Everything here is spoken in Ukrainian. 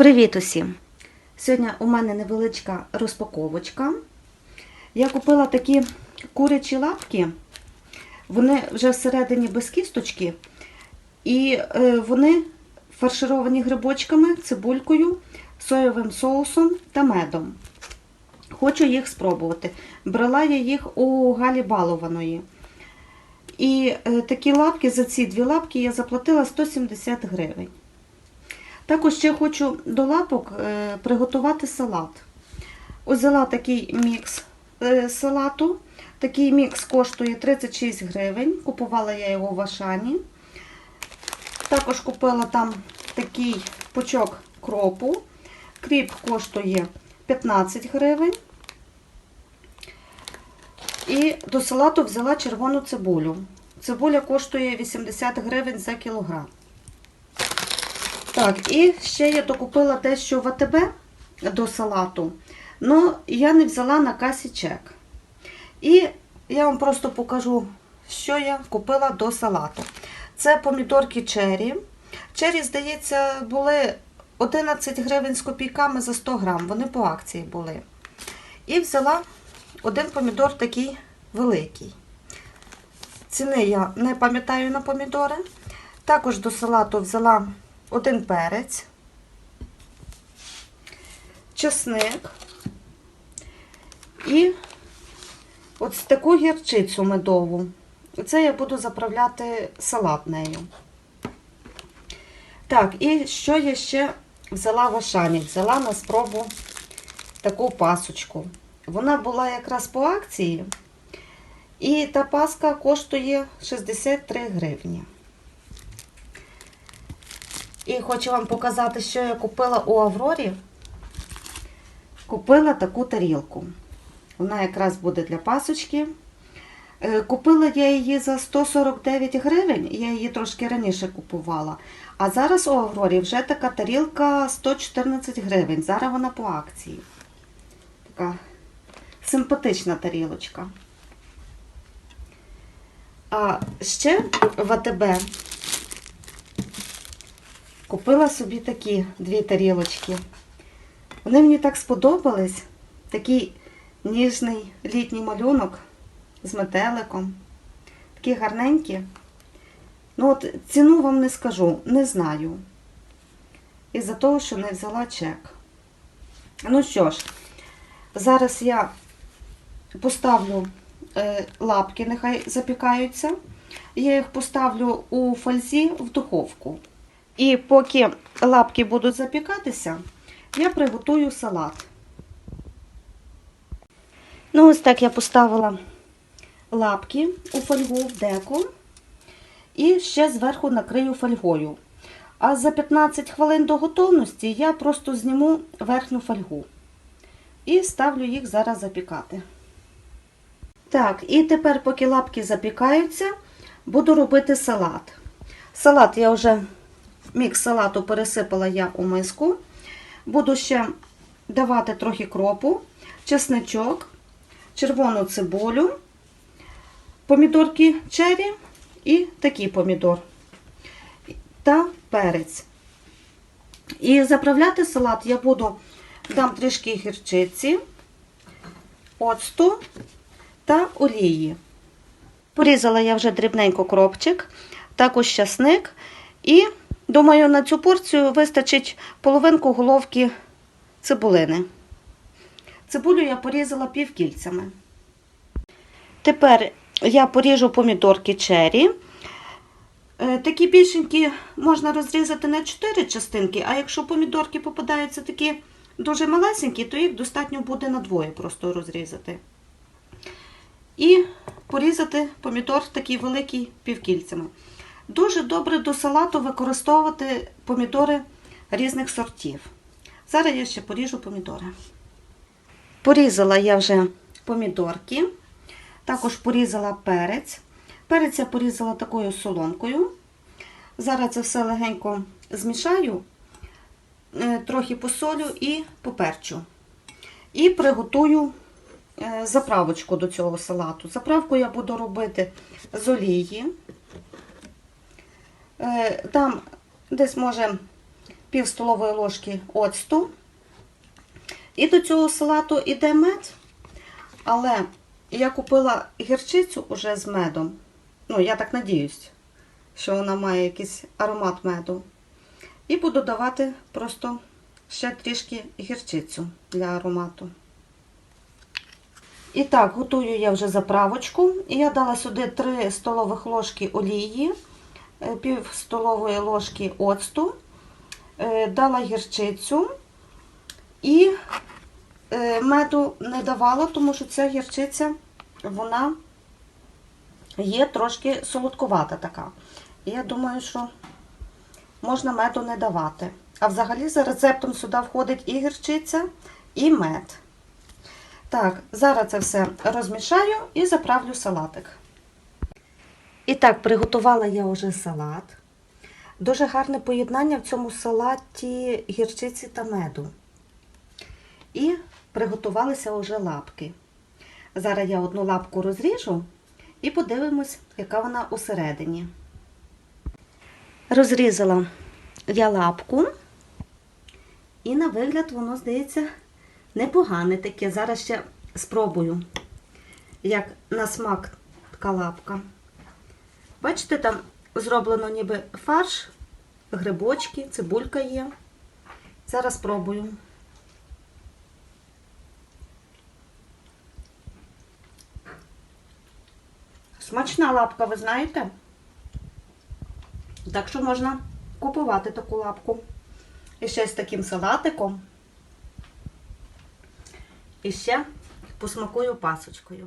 Привіт усім! Сьогодні у мене невеличка розпаковочка. Я купила такі курячі лапки. Вони вже всередині без кісточки. І е, вони фаршировані грибочками, цибулькою, соєвим соусом та медом. Хочу їх спробувати. Брала я їх у Галі Балованої. І е, такі лапки, за ці дві лапки я заплатила 170 гривень. Також ще хочу до лапок е, приготувати салат. Ось взяла такий мікс е, салату. Такий мікс коштує 36 гривень. Купувала я його в Ашані. Також купила там такий пучок кропу. Кріп коштує 15 гривень. І до салату взяла червону цибулю. Цибуля коштує 80 гривень за кілограм. Так, і ще я докупила дещо в АТБ до салату, але я не взяла на касі чек. І я вам просто покажу, що я купила до салату. Це помідорки чері. Чері, здається, були 11 гривень з копійками за 100 грам. Вони по акції були. І взяла один помідор такий великий. Ціни я не пам'ятаю на помідори. Також до салату взяла один перець, чесник і ось таку гірчицю медову. Це я буду заправляти салат нею. Так, і що я ще взяла в Ашані? Взяла на спробу таку пасочку. Вона була якраз по акції. І та паска коштує 63 гривні. І хочу вам показати, що я купила у Аврорі. Купила таку тарілку. Вона якраз буде для пасочки. Е, Купила я її за 149 гривень, я її трошки раніше купувала. А зараз у Аврорі вже така тарілка 114 гривень. Зараз вона по акції. Така симпатична тарілочка. А ще в АТБ купила собі такі дві тарілочки. Вони мені так сподобались. Такий ніжний літній малюнок з метеликом. Такі гарненькі. Ну от ціну вам не скажу, не знаю. Із-за того, що не взяла чек. Ну що ж, зараз я поставлю е, лапки, нехай запікаються. Я їх поставлю у фользі в духовку. І поки лапки будуть запікатися, я приготую салат. Ну, ось так я поставила лапки у фольгу в деко. І ще зверху накрию фольгою. А за 15 хвилин до готовності я просто зніму верхню фольгу. І ставлю їх зараз запікати. Так, і тепер, поки лапки запікаються, буду робити салат. Салат я вже, мікс салату пересипала я у миску. Буду ще давати трохи кропу, чесничок, червону цибулю, помідорки чері і такий помідор та перець. І заправляти салат я буду дам трішки гірчиці, оцту та олії. Порізала я вже дрібненько кропчик, також часник. І, думаю, на цю порцію вистачить половинку головки цибулини. Цибулю я порізала півкільцями. Тепер я поріжу помідорки чері. Е, Такі більшенькі можна розрізати на 4 частинки, а якщо помідорки попадаються такі дуже малесенькі, то їх достатньо буде на двоє просто розрізати. І порізати помідор такий великий півкільцями. Дуже добре до салату використовувати помідори різних сортів. Зараз я ще поріжу помідори. Порізала я вже помідорки, також порізала перець. Перець я порізала такою соломкою. Зараз це все легенько змішаю, е, трохи посолю і поперчу. І приготую е, заправочку до цього салату. Заправку я буду робити з олії. Е, Там десь може пів столової ложки оцту. І до цього салату іде мед. Але я купила гірчицю уже з медом. Ну, я так надіюсь, що вона має якийсь аромат меду. І буду давати просто ще трішки гірчицю для аромату. І так, готую я вже заправочку. Я дала сюди 3 столових ложки олії, пів столової ложки оцту, е, дала гірчицю і е, меду не давала, тому що ця гірчиця, вона є трошки солодкувата така. Я думаю, що можна меду не давати. А взагалі за рецептом сюди входить і гірчиця, і мед. Так, зараз це все розмішаю і заправлю салатик. І так, приготувала я вже салат. Дуже гарне поєднання в цьому салаті гірчиці та меду. І приготувалися вже лапки. Зараз я одну лапку розріжу і подивимось, яка вона усередині. Розрізала я лапку, і на вигляд воно, здається, непогане таке. Зараз ще спробую, як на смак така лапка. Бачите, там зроблено ніби фарш, грибочки, цибулька є. Зараз спробую. Смачна лапка, ви знаєте? Так що можна купувати таку лапку. І ще з таким салатиком. І ще посмакую пасочкою.